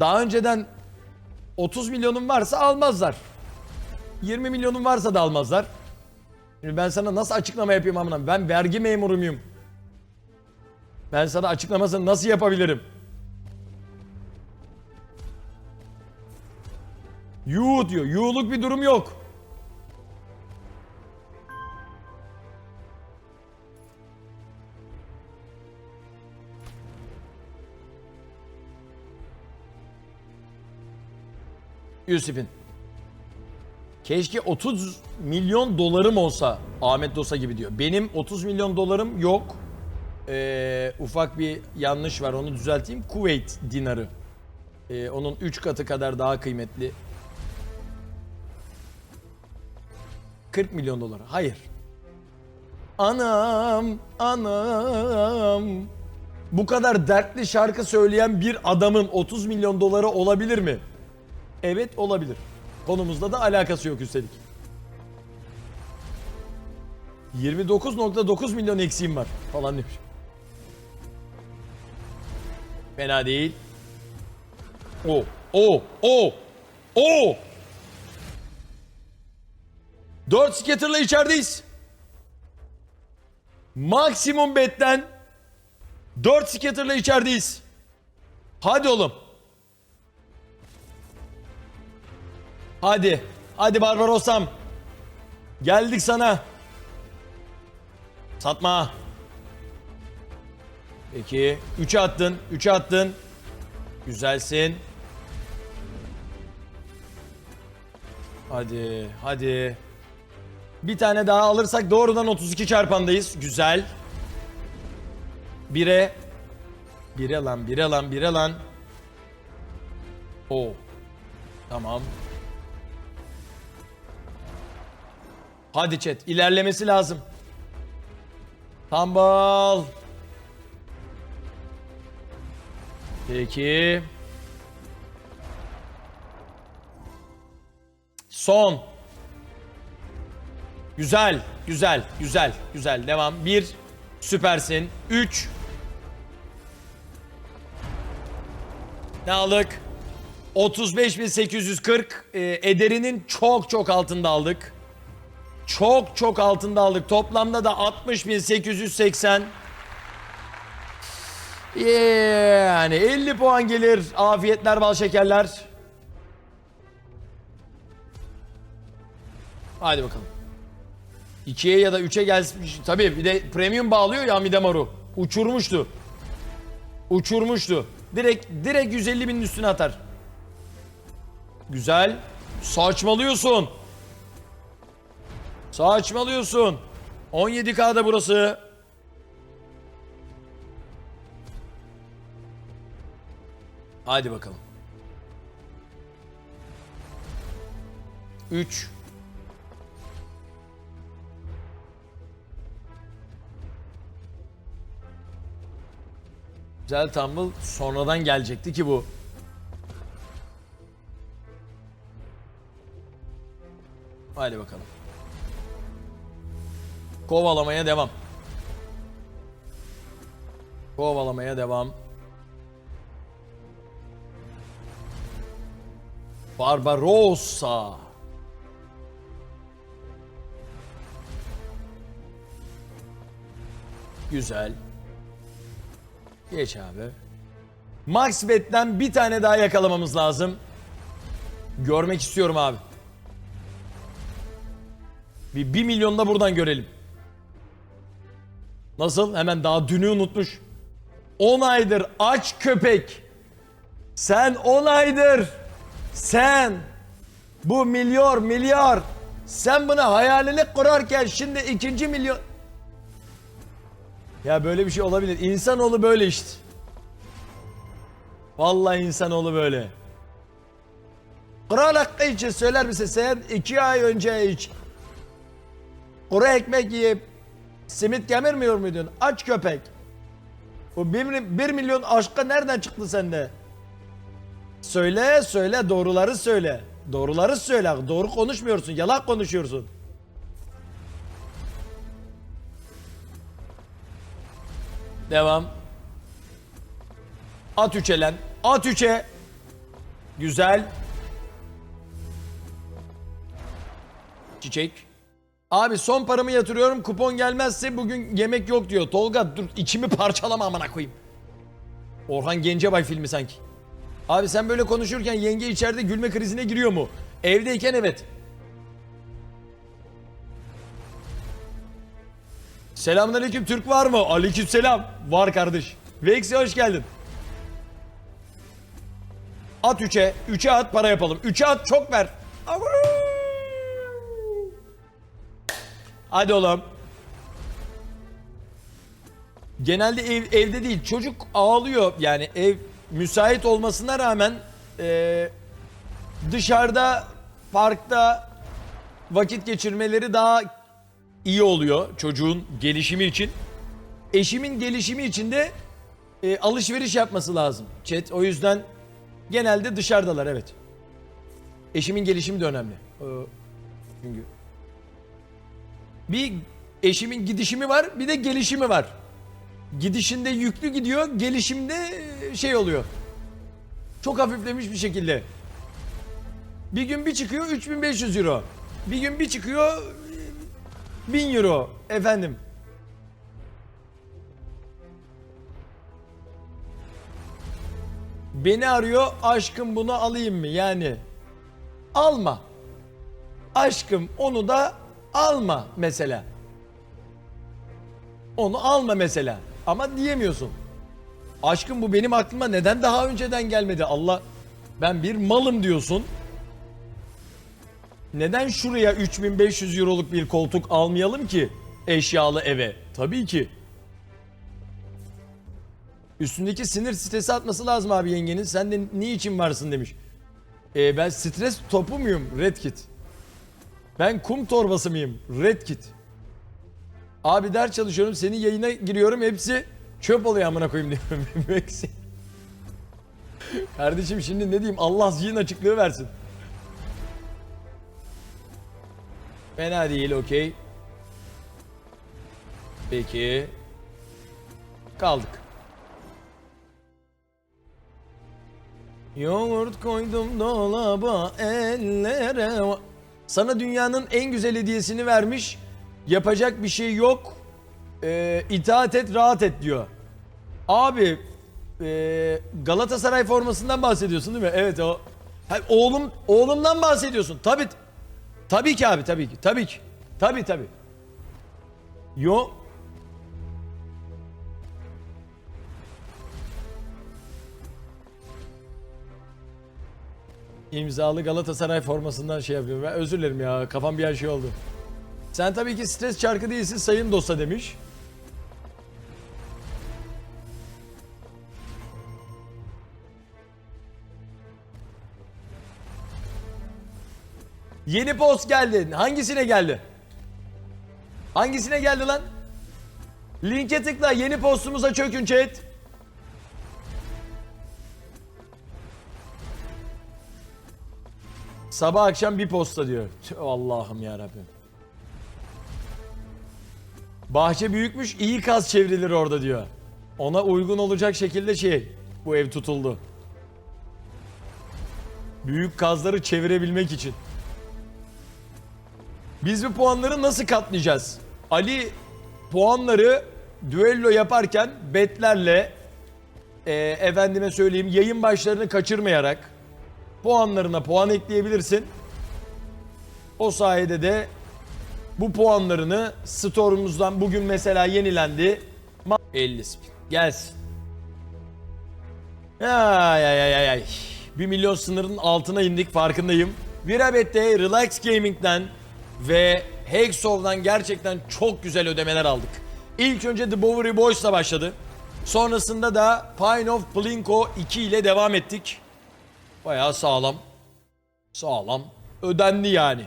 Daha önceden 30 milyonun varsa almazlar. 20 milyonun varsa da almazlar. Şimdi ben sana nasıl açıklama yapayım amına? Ben vergi memuru muyum? Ben sana açıklamasını nasıl yapabilirim? Yuh diyor. Yuhluk bir durum yok. Yusuf'in. Keşke 30 milyon dolarım olsa Ahmet Dosa gibi diyor. Benim 30 milyon dolarım yok. Ee, ufak bir yanlış var onu düzelteyim. Kuveyt dinarı. Ee, onun 3 katı kadar daha kıymetli. 40 milyon dolar. Hayır. Anam, anam. Bu kadar dertli şarkı söyleyen bir adamın 30 milyon doları olabilir mi? Evet olabilir. Konumuzla da alakası yok üstelik. 29.9 milyon eksiğim var falan demiş. Fena değil. O, o, o, o. 4 scatter'la içerideyiz. Maksimum betten 4 scatter'la içerideyiz. Hadi oğlum. Hadi. Hadi Barbarosam. Geldik sana. Satma. Peki. 3'e attın. 3'e attın. Güzelsin. Hadi. Hadi. Bir tane daha alırsak doğrudan 32 çarpandayız. Güzel. Bire. Bire lan, bire lan, bire lan. O. Tamam. Hadi chat ilerlemesi lazım. Tambal. Peki. Son. Güzel, güzel, güzel, güzel. Devam. Bir. Süpersin. Üç. Ne aldık? 35.840. Ee, ederinin çok çok altında aldık. Çok çok altında aldık. Toplamda da 60.880. Yani 50 puan gelir. Afiyetler bal şekerler. Hadi bakalım. 2'ye ya da 3'e gelmiş. Tabii bir de premium bağlıyor ya Midamaru. Uçurmuştu. Uçurmuştu. Direkt direkt 150 binin üstüne atar. Güzel. Saçmalıyorsun. Saçmalıyorsun. 17K'da burası. Hadi bakalım. 3 Güzel Tumble sonradan gelecekti ki bu. Hadi bakalım. Kovalamaya devam. Kovalamaya devam. Barbarossa. Güzel. Geç abi. Max Bet'ten bir tane daha yakalamamız lazım. Görmek istiyorum abi. Bir 1 milyon da buradan görelim. Nasıl? Hemen daha dünü unutmuş. 10 aydır aç köpek. Sen 10 aydır. Sen. Bu milyar milyar. Sen bunu hayalini kurarken şimdi ikinci milyon. Ya böyle bir şey olabilir. İnsanoğlu böyle işte. Vallahi insanoğlu böyle. Kral hakkı için söyler misin? Sen iki ay önce hiç kuru ekmek yiyip simit kemirmiyor muydun? Aç köpek. Bu bir, bir milyon aşkı nereden çıktı sende? Söyle söyle doğruları söyle. Doğruları söyle. Doğru konuşmuyorsun. Yalan konuşuyorsun. Devam. At üçe. At üçe. Güzel. Çiçek. Abi son paramı yatırıyorum. Kupon gelmezse bugün yemek yok diyor. Tolga dur içimi parçalama amına koyayım. Orhan Gencebay filmi sanki. Abi sen böyle konuşurken yenge içeride gülme krizine giriyor mu? Evdeyken evet. Selamünaleyküm Türk var mı? Aleykümselam. Var kardeş. Vex'i hoş geldin. At 3'e. 3'e at para yapalım. 3'e at çok ver. Hadi oğlum. Genelde ev, evde değil. Çocuk ağlıyor. Yani ev müsait olmasına rağmen eee, dışarıda, parkta vakit geçirmeleri daha iyi oluyor çocuğun gelişimi için. Eşimin gelişimi için de e, alışveriş yapması lazım. Chat o yüzden genelde dışarıdalar evet. Eşimin gelişimi de önemli. Ee, çünkü bir eşimin gidişimi var, bir de gelişimi var. Gidişinde yüklü gidiyor, gelişimde e, şey oluyor. Çok hafiflemiş bir şekilde. Bir gün bir çıkıyor 3500 euro. Bir gün bir çıkıyor 1000 euro efendim. Beni arıyor aşkım bunu alayım mı? Yani alma. Aşkım onu da alma mesela. Onu alma mesela. Ama diyemiyorsun. Aşkım bu benim aklıma neden daha önceden gelmedi? Allah ben bir malım diyorsun. Neden şuraya 3500 euroluk bir koltuk almayalım ki eşyalı eve? Tabii ki. Üstündeki sinir stresi atması lazım abi yengenin. Sen de niçin varsın demiş. Ee, ben stres topu muyum? Red kit. Ben kum torbası mıyım? Red kit. Abi ders çalışıyorum. Senin yayına giriyorum. Hepsi çöp oluyor amına koyayım diyorum. Kardeşim şimdi ne diyeyim? Allah zihin açıklığı versin. Fena değil okey. Peki. Kaldık. Yoğurt koydum dolaba ellere. Sana dünyanın en güzel hediyesini vermiş. Yapacak bir şey yok. Ee, itaat et rahat et diyor. Abi ee, Galatasaray formasından bahsediyorsun değil mi? Evet o. Ha, oğlum oğlumdan bahsediyorsun. Tabii Tabii ki abi tabii ki. Tabii ki. Tabii tabii. Yo. İmzalı Galatasaray formasından şey yapıyorum. Ben özür dilerim ya. Kafam bir an şey oldu. Sen tabii ki stres çarkı değilsin sayın dosta demiş. Yeni post geldi. Hangisine geldi? Hangisine geldi lan? Linke tıkla. Yeni postumuza çökün chat. Sabah akşam bir posta diyor. Allah'ım ya Rabbim. Bahçe büyükmüş, iyi kaz çevrilir orada diyor. Ona uygun olacak şekilde şey, bu ev tutuldu. Büyük kazları çevirebilmek için. Biz bu puanları nasıl katlayacağız? Ali puanları düello yaparken betlerle e, efendime söyleyeyim yayın başlarını kaçırmayarak puanlarına puan ekleyebilirsin. O sayede de bu puanlarını store'umuzdan bugün mesela yenilendi. Ma- 50 spin. Gelsin. Ay ay ay ay ay. 1 milyon sınırın altına indik farkındayım. Virabet'te Relax Gaming'den ve Hexov'dan gerçekten çok güzel ödemeler aldık. İlk önce The Bowery Boys'la başladı. Sonrasında da Pine of Plinko 2 ile devam ettik. Bayağı sağlam. Sağlam. Ödendi yani.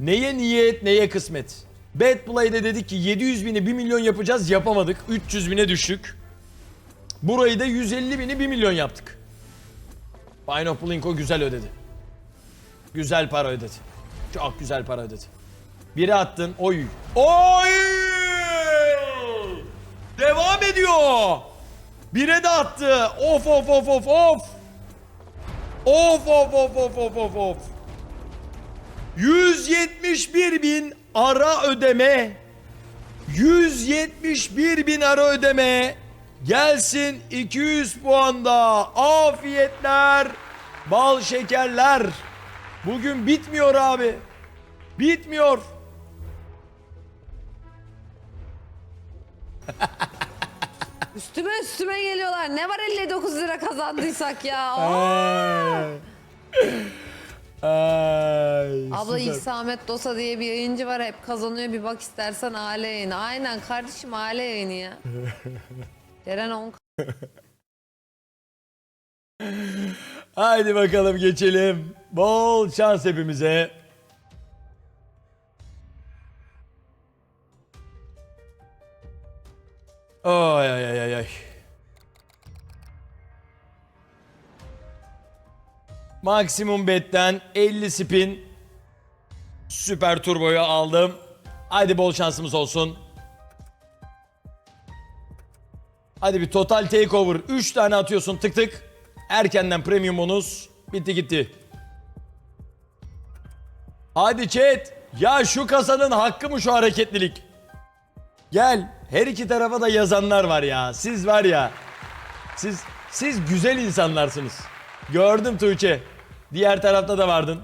Neye niyet neye kısmet. Bad Play'de dedik ki 700 bini 1 milyon yapacağız yapamadık. 300 bine düştük. Burayı da 150 bini 1 milyon yaptık. Pine of Plinko güzel ödedi. Güzel para ödedi. Çok güzel para ödedi. Biri attın. Oy. Oy! Devam ediyor. Bire de attı. Of of of of of. Of of of of of of of. 171 bin ara ödeme. 171 bin ara ödeme. Gelsin 200 puanda. Afiyetler. Bal şekerler. Bugün bitmiyor abi. Bitmiyor. Üstüme üstüme geliyorlar. Ne var 59 lira kazandıysak ya. Aa! Ay. Abla süper. ilk Samet Dosa diye bir yayıncı var hep kazanıyor bir bak istersen aile yayını. Aynen kardeşim aile yayını ya. Ceren 10 Haydi bakalım geçelim. Bol şans hepimize. Ay ay ay ay ay. Maksimum betten 50 spin süper turboyu aldım. Haydi bol şansımız olsun. Hadi bir total takeover 3 tane atıyorsun tık tık. Erkenden premium bonus bitti gitti. Hadi chat. Ya şu kasanın hakkı mı şu hareketlilik? Gel. Her iki tarafa da yazanlar var ya. Siz var ya. Siz siz güzel insanlarsınız. Gördüm Tuğçe. Diğer tarafta da vardın.